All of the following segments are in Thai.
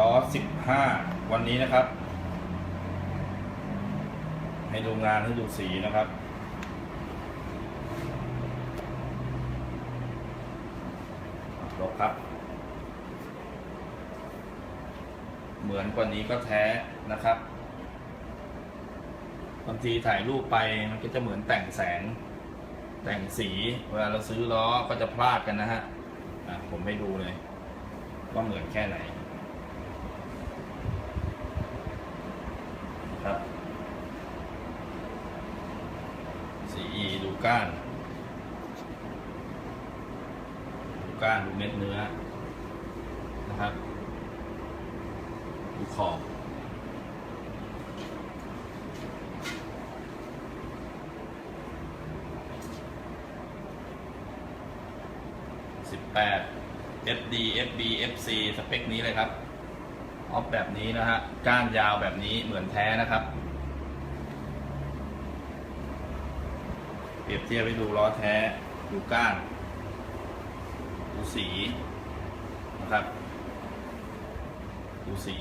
ล้อสิบห้าวันนี้นะครับ ให้ดูงานให้ดูสีนะครับ ลบครับ เหมือนกว่านี้ก็แท้นะครับ บางทีถ่ายรูปไปมันก็จะเหมือนแต่งแสง แต่งสี เวลาเราซื้อล้อก็จะพลาดกันนะฮะอะผมให้ดูเลยว่าเหมือนแค่ไหน ครับ สีดูก้านดูก้านดูเม็ดเนื้อนะครับดูขอบ18 FD FB FC สเปคนี้เลยครับ ออฟแบบนี้นะฮะ ก้านยาวแบบนี้เหมือนแท้นะครับ เปรียบเทียบไปดูล้อแท้ดูก้านดูสีนะครับดูสี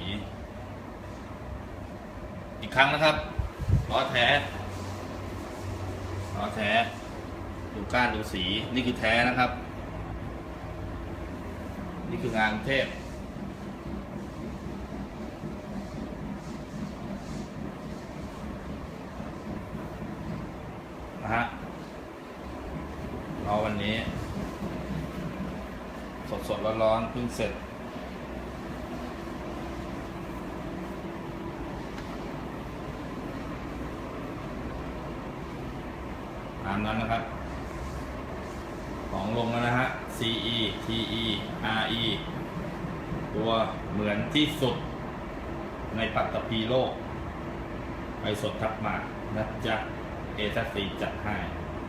อีกครั้งนะครับล้อแท้ล้อแท้ดูก้านดูสีนี่คือแท้นะครับ นี่คืองานเทพนะฮะ รอวันนี้ สดสดร้อนร้อนๆเพิ่งเสร็จ ตามนั้นนะครับ ของลงแล้วนะฮะ CE TE RE ตัวเหมือนที่สุดในปัตตภีโลก ไปสดทับมานะจ๊ะเอทัสซีจัดให้